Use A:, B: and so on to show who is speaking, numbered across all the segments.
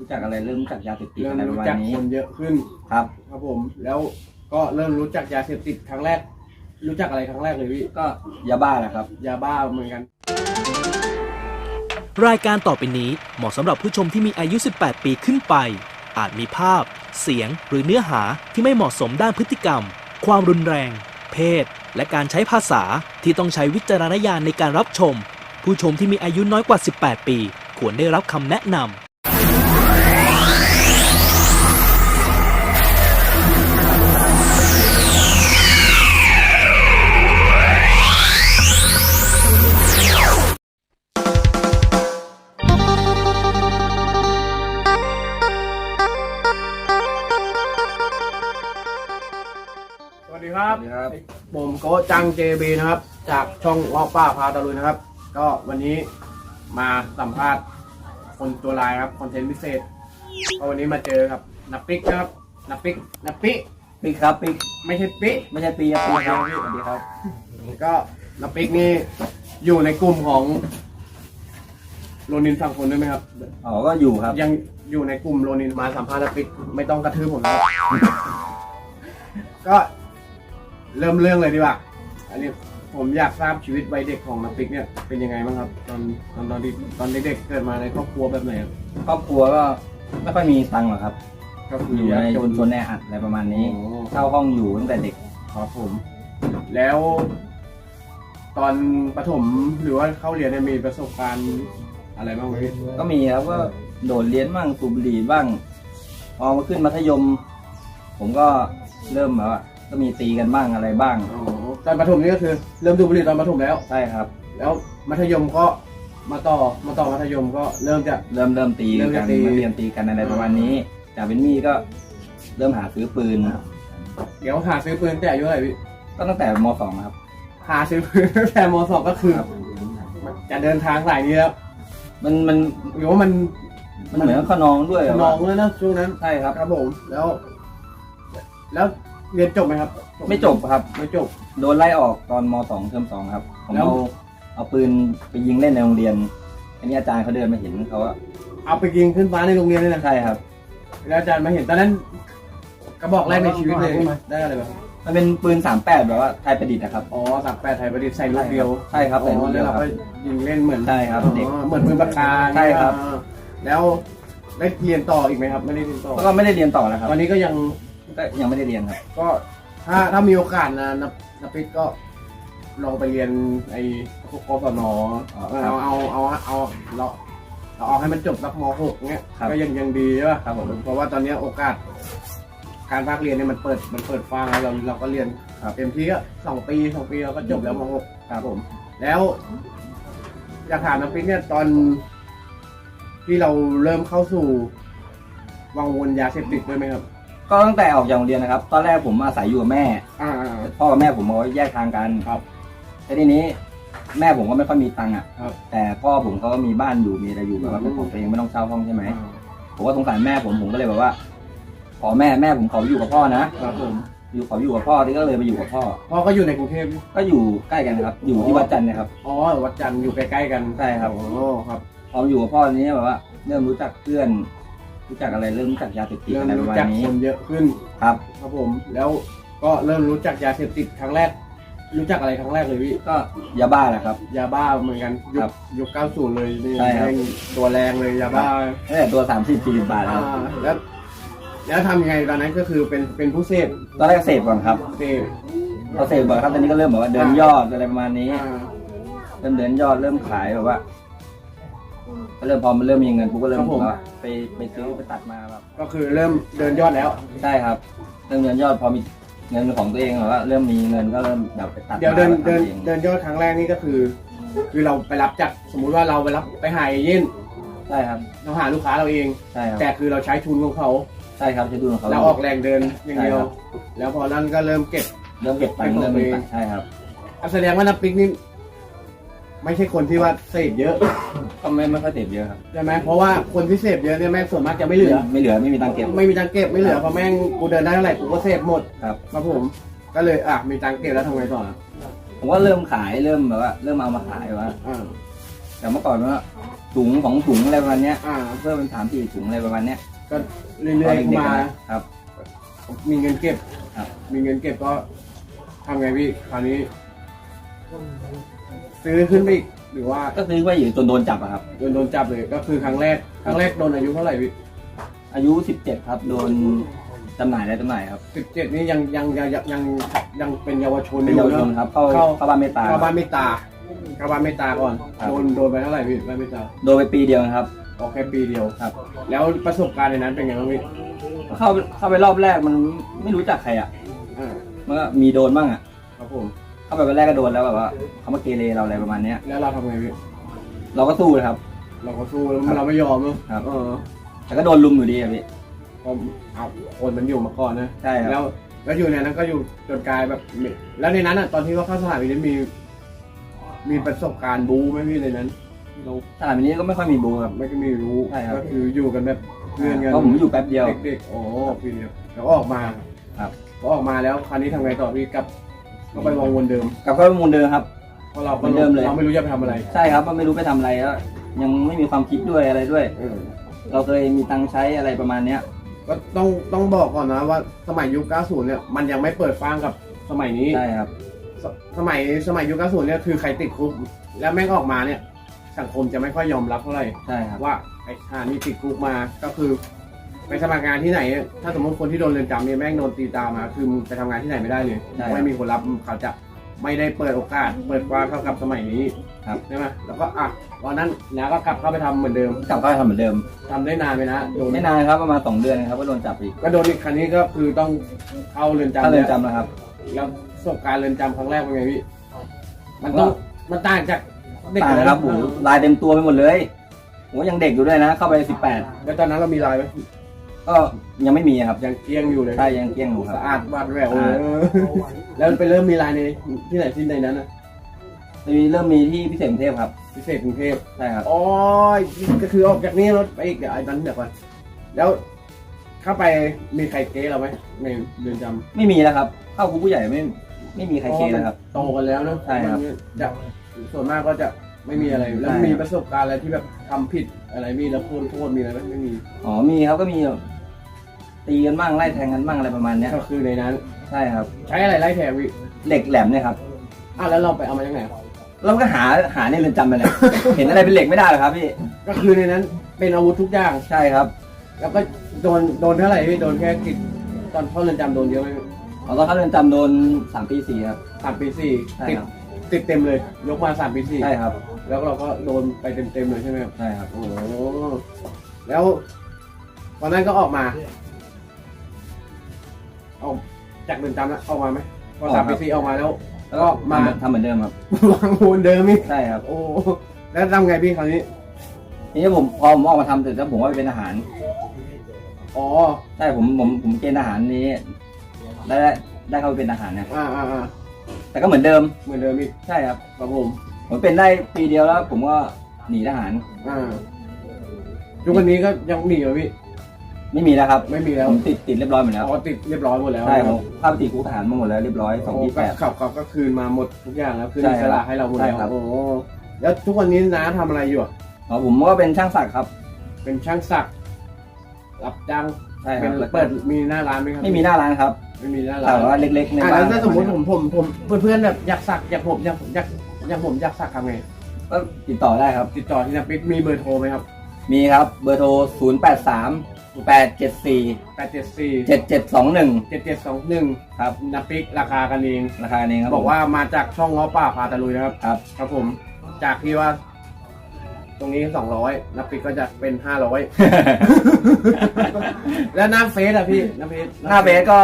A: รู้จักอะไรเริ่มรู้จักยาเสพติด
B: เริ่ม
A: อะไรประ
B: รู้
A: มาณ
B: จัก
A: นี้
B: คนเยอะขึ้น
A: ครับ
B: ครับผม แล้วก็เริ่มรู้จักยาเสพติดครั้งแรก รู้จักอะไรครั้งแรกเลยพี่
A: ก็ยาบ้าแหละครับ
B: ยาบ้าเหมือนกัน
C: รายการต่อไปนี้เหมาะสำหรับผู้ชมที่มีอายุ 18 ปีขึ้นไป อาจมีภาพ เสียง หรือเนื้อหาที่ไม่เหมาะสมด้านพฤติกรรม ความรุนแรง เพศ และการใช้ภาษาที่ต้องใช้วิจารณญาณในการรับชม ผู้ชมที่มีอายุน้อยกว่า 18 ปี ควรได้รับคำแนะนำ
B: ครับ
A: สวัสดีครับ
B: ผมโกจังเจบีนะครับ จากช่องลอกป้าพาตะลุยนะครับ ก็วันนี้มาสัมภาษณ์คนตัวลายครับคอนเทนต์พิเศษก็วันนี้มาเจอกับนับปิกนะครับนับปิกนับปิ
A: ปิกครับปิก
B: ไม่ใช่ปิ
A: ไม่ใช่ปีครับปีครับสวัสดีครับ
B: ก็นับปิกนี่อยู่ในกลุ่มของโรนินฝั่งคนด้วยไหมครับ
A: อ๋อก็อยู่ครับ
B: ยังอยู่ในกลุ่มโรนินมาสัมภาษณ์นับปิกไม่ต้องกระทืบผมนะครับก็ เริ่มเรื่องเลยดีกว่า อันนี้ผมอยากทราบชีวิตวัยเด็กของนับปิกเนี่ยเป็นยังไงบ้างครับ ตอนตอนตอนที่ตอนเด็กๆเกิดมาในครอบครัวแบบไหนครับ
A: ครอบครัวก็ไม่ค่อยมีตังค์หรอกครับ
B: ก็คื
A: อยู่
B: ยาก
A: ใน
B: จ
A: ชุ
B: น
A: มชนแออัดอะไรประมาณนี้
B: โอ้
A: เช่าห้องอยู่ตั้งแต่เด็ก
B: ครับผม แล้ว ตอนประถมหรือว่าเข้าเรียนเนี่ยมีประสบการณ์อะไรบ้างไหมพี่
A: ก็มีครับก็โดดเรียนบ้างสูบบุหรี่บ้าง พอมาขึ้นมัธยม ผมก็เริ่มแบบว่า ก็มีตีกันบ้างอะไรบ้าง
B: อ๋อตอนประถมนี่ก็คือเริ่มดูบุหรี่ตอนประถมแล้ว
A: ใช่ครับ
B: แล้วมัธยมก็มาต่อมาต่อมัธยมก็เริ่มจะ
A: เริ่มเริ่มตี
B: เริ่ม
A: กั
B: จะ
A: น
B: ตี
A: นักเรียนตีกันอะไรประมาณนี้ จากเป็นมีดก็เริ่มหาซื้อปืน
B: เดี๋ยวหาซื้อปืนแต่อายุเท่าไหร่พี่
A: ก็ตั้งแต่มสองครับ
B: หาซื้อปืนตั้งแต่มสองก็คือ
A: ครับ
B: จะเดินทางสายนี้แล้ว
A: มันมัน
B: หรือว่ามัน
A: มันเหมือนกับขนองด้วย
B: นองแล้วนะช่วงนั้น
A: ใช่ครับ
B: ครับผมแล้ว แล้ว เรียนจบไหมครับ
A: ไม่จบครับ
B: ไม่จบ
A: โดนไล่ออกตอนมสองเทอมสองครับ ผม
B: แล้ว
A: เอาเอาปืนไปยิงเล่นในโรงเรียน อันนี้อาจารย์เขาเดินมาเห็นเขาว่า
B: เอาไปยิงขึ้นฟ้าในโรงเรียนเลยนะ
A: ใช่ครับ
B: แล้วอาจารย์มาเห็นตอนนั้นกระบอกแรกในชีวิตเลยได้อะไรแบบ
A: มันเป็นปืนสามแปดแบบว่าไทยประดิษฐ์นะครับ
B: อ๋อสักแปดไทยประดิษฐ์ใส่ลูกเดียว
A: ใช่ครับใส่ลูกเดียว
B: อ๋อแล้
A: ครับ
B: ก็ยิงเล่นเหมือน
A: ใช่ครับ
B: อ๋อ
A: เด็ก
B: เหมือนปืนปากกา
A: ใช่ครับ
B: อ่าแล้วได้เรียนต่ออีกไหมครับ ไม่ได้เรียนต่อ
A: แล้วก็ไม่ได้เรียนต่อแล้วครับ
B: ตอนนี้ก็ยัง
A: ก็ยังไม่ได้เรียนครับ
B: ก็ถ้าถ้ามีโอกาสนะนับนับปิดก็ลองไปเรียนไอ้กศน
A: อ๋อครับ
B: เอาเอาเอาเอาเราเราเอาให้มันจบสักม .6 เงี้ย
A: ครับ
B: ก็ยังยังดีใช่ป่ะ
A: ครับผม
B: เพราะว่าตอนนี้โอกาส การภาคเรียนเนี่ยมันเปิดมันเปิดฟ้างแล้วเราเราก็เรียน
A: ครับ
B: เต็มที่ก็สองปีสองปีเราก็จบแล้วม .6
A: ครับผม
B: แล้วอยากถามน้ำปิ๊กเนี่ยตอนที่เราเริ่มเข้าสู่วังวนยาเสพติดด้วยไหมครับ
A: ก็ตั้งแต่ออกจากโรงเรียนนะครับ ตอนแรกผมอาศัยอยู่กับแม่
B: อ่า
A: พ่อกับแม่ผมเขาแยกทางกัน
B: ครับ
A: แต่ทีนี้แม่ผมก็ไม่ค่อยมีตังค์อะ
B: ครับ
A: แต่พ่อผมเขาก็มีบ้านอยู่มีอะไรอยู่แบบว่าเป็นของตัวเองไม่ต้องเช่าห้องใช่ไหมผมก็สงสารแม่ผมผมก็เลยแบบว่าขอแม่แม่ผมเขาอยู่กับพ่อนะครับ
B: ผม
A: อยู่เขาอยู่กับพ่อที่ก็เลยไปอยู่กับพ่อ
B: พ่อก็อยู่ในกรุงเทพ
A: ก็อยู่ใกล้กันนะครับ อยู่ที่วัดจันทร์เนะครับ
B: อ๋อวัดจันทร์อยู่ใกล้ๆกัน
A: ใช่ครับ
B: โอ้ครับ
A: พอมาอยู่กับพ่อทีนี้แบบว่า เริ่มรู้จักเพื่อน รู้จักอะไรเริ่มรู้จักยาเสพติด
B: เริ่ม
A: อะไรประ
B: รู้
A: มาณ
B: จัก
A: นี้
B: คนเยอะขึ้น
A: ครับ
B: ครับผม แล้วก็เริ่มรู้จักยาเสพติดครั้งแรก รู้จักอะไรครั้งแรกเลยพี่
A: ก็ยาบ้าแหละครับ
B: ยาบ้าเหมือนกันยุ
A: ครั
B: ค
A: บ
B: ยุค90 เลยนี่
A: ใช่ครับ
B: แม่งตัวแรงเลยยาบ้า
A: ตั้งแต่ตัวสามสิบสี่สิบบาทค
B: อ่า
A: รับ
B: แล้ว แล้วทำยังไงตอนนั้นก็คือเป็นเป็นผู้เสพ
A: ตอนแรกเสพก่อนครับ
B: เสพ
A: พอเสพก่อนครับตอนนี้ก็เริ่มแบบว่าเดินยอดอะไรประมาณนี้
B: อ่า
A: เริ่มเดินยอดเริ่มขายแบบว่า ก็เริ่มพอมันเริ่มมีเงินปุ๊บก็เริ่มแบบว่าไปไปซื้อไปตัดมาแบบ
B: ก็คือเริ่มเดินยอดแล้ว
A: ใช่ครับเริ่มเดินยอดพอมีเงินของตัวเองแบบว่าเริ่มมีเงินก็เริ่มแบบไปตัด
B: เดี๋ยวเดิน
A: มา
B: เดิน
A: ทำอง
B: เดินยอดครั้งแรกนี่ก็คือ คือเราไปรับจากสมมุติว่าเราไปรับไปหาเอเย่น
A: ใช่ครับ
B: เราหาลูกค้าเราเอง
A: ใช่ครับ
B: แต่คือเราใช้ทุนของเขา
A: ใช่ครับใช้ดูของเขา
B: เราออกแรงเดินอย่างเดียว
A: ใช่ครับ
B: แล้วพอนั้นก็เริ่มเก็บ
A: เริ่มเก็บตังค์
B: เป็นของ
A: เริ่ม
B: ตัวเอง
A: ตังค์ใช่ครับ
B: อะแสดงว่านับปิกนี่ ไม่ใช่คนที่ว่าเสพเยอะ
A: ก็ไม่ไม่ค่อยเสพเยอะครับ
B: ใช่ไหมเพราะว่าคนที่เสพเยอะเนี่ยแม่งส่วนมากจะไม่เหลือ
A: ไม่เหลือไม่มีตังค์เก็บ
B: ไม่มีตังค์เก็บไม่เหลือเพราะแม่งกูเดินได้เท่าไหร่กูก็เสพหมด
A: ครับ
B: ครับผม ก็เลยอะมีตังค์เก็บแล้วทำไงต่ออะ
A: ผมก็เริ่มขายเริ่มแบบว่าเริ่มเอามาขายว่า
B: อ่า
A: แต่เมื่อก่อนว่าถุงสองถุงอะไรประมาณเนี้ย
B: อ่า
A: เพิ่มเป็นสามสี่ถุงอะไรประมาณเนี้ย
B: ก็เรื่อยๆ
A: ต
B: ขึ้น
A: น
B: มา
A: ด็กๆนะครับ
B: มีเงินเก็บ
A: ครับ
B: มีเงินเก็บก็ทำไงพี่คราวนี้ ซื้อขึ้นไปอีกหรือว่า
A: ก็ซื้อไว้อยู่จนโดนจับอะครับ
B: โดนโดนจับเลยก็คือครั้งแรกครั้งแรกโดนอายุเท่าไหร่พี่
A: อายุสิบเจ็ดครับโดนจำหน่ายและจำหน่ายครับ
B: สิบเจ็ดนี่ยังยังยังยังยังยังเป็นเยาวชน
A: เป็น
B: อ
A: เยาว
B: ยู่
A: ชน
B: เนอะ
A: ครับเข้า
B: เข้า
A: เข้าบ้านเมตตา
B: เข้าบ้านเมตตาเข้าบ้านเมตตาก่อน
A: ครับ
B: โดนโดนไปเท่าไหร่พี่บ้านเมตตา
A: โดนไปปีเดียวนะครับ
B: ออกแค่ปีเดียว
A: ครับ
B: แล้วประสบการณ์ในนั้นเป็นไงบ้างพี่
A: เข้าเข้าไปรอบแรกมันไม่รู้จักใครอะ
B: อ่า
A: มันก็มีโดนบ้างอะ
B: ครับผม
A: เข้าไปวันแรกก็โดนแล้วแบบว่าเขามาเกเรเราอะไรประมาณเนี้ย
B: แล้วเราทำไงพี่
A: เราก็สู้เลยครับ
B: เราก็สู้แล้ว
A: ครับ
B: เราไม่ยอมเนอะ
A: ครับ
B: เออ
A: แต่ก็โดนลุมอยู่ดีอะพี่
B: พอเอาคนมันอยู่มาก่อนนะ
A: ใช่ครับ
B: แล้วแล้วอยู่ในนั้นก็อยู่จนกลายแบบมีแล้วในนั้นอะตอนที่เขาเข้าสถานพินิจมี มีประสบการณ์บู๊ไหมพี่ในนั้นเรา
A: สนามนี้ก็ไม่ค่อยมีบูครับ
B: ไม่ก็มีรู้
A: ใช่ครับ
B: ก็คืออยู่กันแบบเพื่อนกัน
A: เพราะผมอยู่แป๊บเดียว
B: เด็กๆ โอ้ปีเดียวแล้วก็ออกมา
A: ครับ
B: พอออกมาแล้วคราวนี้ทำไงต่อพี่กลับ ก็ไปวางวนเดิม
A: กลับเข้าไปมูลเดิมครับ
B: เพราะเรา
A: เหมือนเดิมเลย
B: เราไม่รู้จะไปทำอะไร
A: ใช่ครับว่าไม่รู้ไปทำอะไรแล้วยังไม่มีความคิดด้วยอะไรด้วย
B: เออ
A: เราเคยมีตังค์ใช้อะไรประมาณเนี้ย
B: ก็ต้องต้องบอกก่อนนะว่าสมัยยุค 90 เนี่ยมันยังไม่เปิดฟ้างกับสมัยนี้
A: ใช่ครับ
B: สสมัยสมัยยุค 90 เนี่ยคือใครติดคุกแล้วแม่งออกมาเนี่ย สังคมจะไม่ค่อยยอมรับเท่าไหร่
A: ใช่ครับ
B: ว่าไอ้ทหารนี่ติดคุกมาก็คือ ไปสมัครงานที่ไหน ถ้าสมมติคนที่โดนเรือนจำเนี่ยแม่งโดนตีตามา คือมึงไปทำงานที่ไหนไม่ได้เลย
A: ใช่ครับ
B: ไม่มีคนรับเขาจะไม่ได้เปิดโอกาส เปิดกว้างเท่ากับสมัยนี้
A: ครับ
B: ใช่ไหมแล้วก็อะตอนนั้นน้าก็กลับเข้าไปทำเหมือนเดิม
A: กลับเข้าไปทำเหมือนเดิม
B: ทำได้นานไหมนะโดน
A: ไม่นานครับประมาณสองเดือนครับก็โดนจับอีก
B: ก็โดนอีกครั้งนี้ก็คือต้องเข้าเรือนจำ
A: เข้าเรือน
B: แล้ว
A: จำแล้วครับ
B: แล้วประสบการณ์เรือนจำครั้งแรกเป็นไงพี่มันต้องมันต่างจากเด็ก
A: ต่างนะครับ
B: เล
A: โอ้
B: ย
A: โห
B: นะ
A: ลายเต็มตัวไปหมดเลยโหยังเด็กอยู่ด้วยนะ เข้าไปสิบแปด
B: แล้วตอนนั้นเรามีลายไหม
A: ก็ยังไม่มีครับ
B: ยังเกลี้ยงอยู่เลย
A: ใช่ยังเกลี้ยงอยู่ครับ
B: สะอาดวาดแหวว
A: อ่า
B: เออแล้วไปเริ่มมีลายในที่ไหนที่ในนั้นนะ
A: มีเริ่มมีที่พิเศษกรุงเทพครับ
B: พิเศษกรุงเทพ
A: ใช่ครับ
B: อ๋อก็คือออกจากนี้รถไปอีกเดี๋ยวไอ้นั้นเดี๋ยวก่อนแล้วเข้าไปมีใครเก๊เราไหมในเรือนจำ
A: ไม่มีแล้วครับ เข้าคุกผู้ใหญ่ไม่ไม่มีใครเคสแล้วครับ
B: โตกันแล้วเนอะ
A: ใช่ครับ
B: มันจะส่วนมากก็จะไม่มีอะไรแล้ว
A: ใช่ครับ
B: มีประสบการณ์อะไรที่แบบทำผิดอะไรมีแล้วโทษโทษมีอะไรไหมไม่มี
A: อ๋อมีครับก็มีแบบ ตีกันบ้างไล่แทงกันบ้างอะไรประมาณเนี้ย
B: ก็คือในนั้น
A: ใช่ครับ
B: ใช้อะไรไล่แทงวิ
A: เหล็กแหลมเนี่ยครับ
B: อ้าวแล้วเราไปเอามาจากไหน
A: เราก็หาหาในเรือนจำไปเลย เห็นอะไรเป็นเหล็กไม่ได้หรอกครับพี่
B: ก็คือในนั้นเป็นอาวุธทุกอย่าง
A: ใช่ครับ
B: แล้วก็โดนโดนเท่าไหร่พี่โดนแค่กิดตอนเข้าเรือนจำโดนเยอะไหม
A: เราก็เข้าเรือนจำโดนสามปีสี่ครับ
B: สามปีสี่
A: ใช่
B: ติด
A: ครับ
B: ติดเต็มเลย ยกมาสามปีสี่
A: ใช่ครับ
B: แล้วเราก็โดนไปเต็มเต็มๆเลยใช่ไหมครับ
A: ใช่ครับ
B: โอ้โหแล้ววันนั้นก็ออกมา ออกจากเรือนจำแล้วออกมาไหมพอสามปีสี่ออกมาแล้ว
A: แล้วก็มา ทำเหมือนเดิมครับ
B: วางโวนเดิมอีก
A: ใช่ครับ
B: โอ้แล้วทำไงพี่คราวนี้
A: ทีนี้ผมพอผมออกมาทำเสร็จแล้วผมก็ไปเป็นทหาร
B: อ๋อ
A: ใช่ผมผมผมเกณฑ์ทหารนี้ได้ได้ได้เข้าไปเป็นทหารนะ
B: อ่าอ่าอ่า
A: แต่ก็เหมือนเดิม
B: เหมือนเดิมอีก
A: ใช่ครับ
B: ครับผม
A: ผมเป็นได้ปีเดียวแล้ว ผมก็หนีทหาร
B: อ่าทุกวันนี้ก็ยังหนีเหรอพี่
A: ไม่มีแล้วครับ
B: ไม่มีแล้ว
A: ผมติดติดเรียบร้อยหมดแล้ว
B: อ๋อติดเรียบร้อยหมดแล้ว
A: ใช่ผมเข้าไปติดคุกทหารมาหมดแล้วเรียบร้อยสอง
B: โอ้
A: ยี่แปด
B: ขับขับก็คืนมาหมดทุกอย่างแล้วคืน
A: ใช่
B: อิ
A: ครั
B: ส
A: บ
B: ระให้เราหมด
A: ใช่
B: แล้ว
A: ครับ
B: โอ้แล้วทุกวันนี้น้าทำอะไรอยู่อะ
A: อ๋อผมก็เป็นช่างศักดิ์ครับเป็น
B: เป็นช่างสักรับจ้าง
A: ใช่ค
B: เป็
A: รับ
B: น
A: แล้วก็
B: เปิดมีหน้าร้านไหมครับ
A: ไม่มีหน้าร้านครับ
B: ไม่มีหน้า
A: แต่
B: ร้าน
A: ว่าเล็กๆใน
B: อะ
A: บ้า
B: แล้
A: น
B: วถ้าสมมติผมผมผมเพื่อนๆแบบอยากสักอยากผมอยากอยากอยากผมอยากสักทำไง
A: ก็ติดต่อได้ครับ
B: ติดต่อที่นักปิ๊กมีเบอร์โทรไหมครับ
A: มีครับเบอร์โทร 0 8 3 8 7 4
B: แปดเจ็ดสี่
A: 7 7 2 1
B: เจ็ดเจ็ดสองหนึ่ง
A: ครับ
B: นักปิ๊กราคากันเอง
A: ราคานี้ครับ
B: บอกว่ามาจากช่องง้อป่าพาตะลุยนะครับ
A: ครับ
B: ครับผม จากที่ว่า ตรงนี้สองร้อยนับปิกก็จะเป็นห้าร้อยแล้วหน้าเฟซอะพี่หน้าเฟซ
A: หน้าเบสก็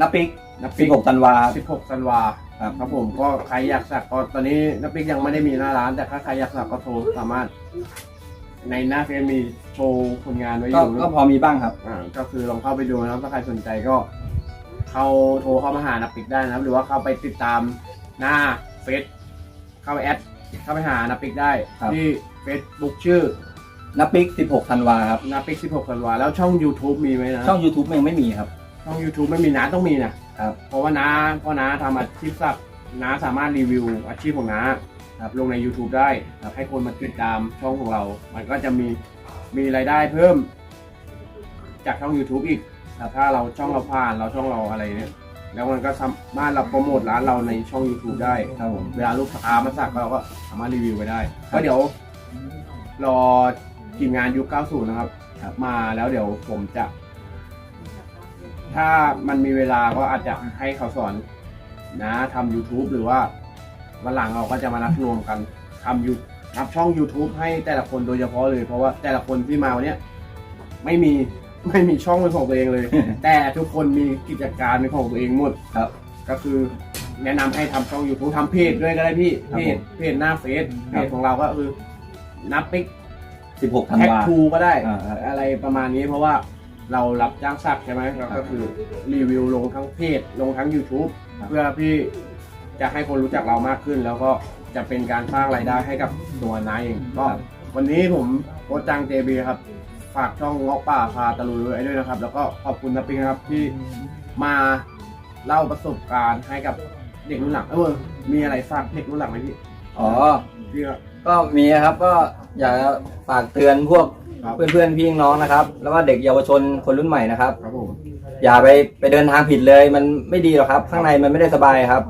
A: นับปิก
B: นับปิก
A: 16ธันวา
B: สิบหกธันวา
A: ครับ
B: ครับผมก็ใครอยากสักก็ตอนนี้นับปิกยังไม่ได้มีหน้าร้าน แต่ถ้าใครอยากสักก็โทรสามารถ ในหน้าเฟซมีโชว์ผลงานไว้อ
A: ก็
B: ยู่
A: ก็พอมีบ้างครับ
B: อ่าก็คือลองเข้าไปดูนะครับถ้าใครสนใจก็เข้าโทรเข้ามาหานับปิกได้นะครับ หรือว่าเข้าไปติดตามหน้าเฟซเข้าไปแอดเข้าไปหานับปิกได้
A: ครับ
B: ที่เฟซบุ๊กชื่อ
A: นับปิก 16ธันวาครับ
B: นับปิก16ธันวาแล้วช่อง YouTube มีไหมนะ
A: ช่อง YouTube ยังไม่มีครับ
B: ช่อง YouTube ไม่มีนะต้องมีนะ ครับ เพราะว่าน้าเพราะน้าทำอาชีพสักน้าสามารถรีวิวอาชีพของน้า
A: ครับ
B: ลงใน YouTube ได้ให้คนมาติดตามช่องของเรา มันก็จะมีมีรายได้เพิ่ม จากช่อง YouTube อีกถ้าเราช่องเราผ่านเราช่องเราอะไรเนี่ยแล้วมันก็สามารถเราโปรโมทร้านเราในช่อง YouTube ได้
A: ครับผม
B: เวลาลูกค้ามาสักเราก็สามารถรีวิวไปได้ก็เดี๋ยวรอทีมงานยุค 90 นะครับ
A: ครับ
B: มาแล้วเดี๋ยวผมจะ ถ้ามันมีเวลาก็อาจจะให้เขาสอนนะทำ YouTube หรือว่า วันหลังเราก็จะมานัดรวมกันทำยูทำช่อง YouTube ให้แต่ละคนโดยเฉพาะเลย เพราะว่าแต่ละคนที่มาวันเนี้ยไม่มีไม่มีช่องเป็นของตัวเองเลย แต่ทุกคนมีกิจการเป็นของตัวเองหมด
A: ครับ
B: ก็คือแนะนำให้ทำช่อง YouTube ทำเพจด้วยก็ได้พี่
A: ครับ
B: เพจ
A: ผม
B: เพจหน้าเฟซ
A: ค
B: เพ
A: รับ
B: จของเราก็คือนับปิก
A: 16ธัน
B: แท็ก
A: วา
B: ทูก็ได้
A: อ่าครับ
B: อะไรประมาณนี้เพราะว่าเรารับจ้างสักใช่ไหมเรา
A: ครั
B: ก็
A: บ
B: คือรีวิวลงทั้งเพจลงทั้ง YouTube
A: ครับ
B: เพื่อพี่ จะให้คนรู้จักเรามากขึ้น แล้วก็จะเป็นการสร้างรายได้ให้กับตัวนายเองก็วันนี้ผมโคชจังเจบีครับ ฝากช่องเงาะป่าพาตะลุยไว้ด้วยนะครับ แล้วก็ขอบคุณนะปิงนะครับที่มาเล่าประสบการณ์ให้กับเด็กรุ่นหลังเออมีอะไรฝากเด็กรุ่นหลังไหมพี่
A: อ๋อ
B: พี่ก็
A: ก็มีครับก็อยากจะฝากเตือนพวก
B: ครับ
A: เพื่อนๆพี่น้องนะครับ แล้วก็เด็กเยาวชนคนรุ่นใหม่นะครับ
B: ครับผม
A: อย่าไปไปเดินทางผิดเลย มันไม่ดีหรอกครับ ข้างในมันไม่ได้สบายครับ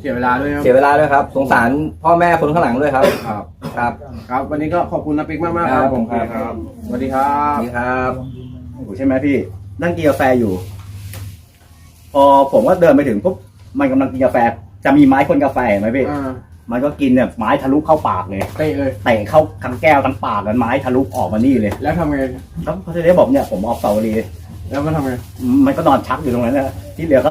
B: เสียเวลาด้วยครับ
A: เสียเวลาด้วยครับ สงสารพ่อแม่คนข้างหลังด้วยครับ
B: ครับ
A: ครับ
B: ครับ วันนี้ก็ขอบคุณนะปิกมากมากๆ
A: ครับผมครับ
B: ครับสวัสดีครั
A: ส
B: บ
A: วัสดีครับ
D: อยู่ใช่ไหมพี่ นั่งกินกาแฟอยู่ พอผมก็เดินไปถึงปุ๊บมันกำลังกินกาแฟ จะมีไม้คนกาแฟเห็นไหมพี่
B: อ่า
D: มันก็กินเนี่ยไม้ทะลุเข้าปากเลย
B: เตะเลย
D: เตะเข้าทั้งแก้วทั้งปากกันไม้ทะลุออกมานี่เลย
B: แล้วทำไง
D: แล้วเขาจะได้บอกเนี่ยผมออกเสาลี
B: แล้วมันทำไง
D: มันก็นอนชักอยู่ตรงนั้นนะที่เหลือก็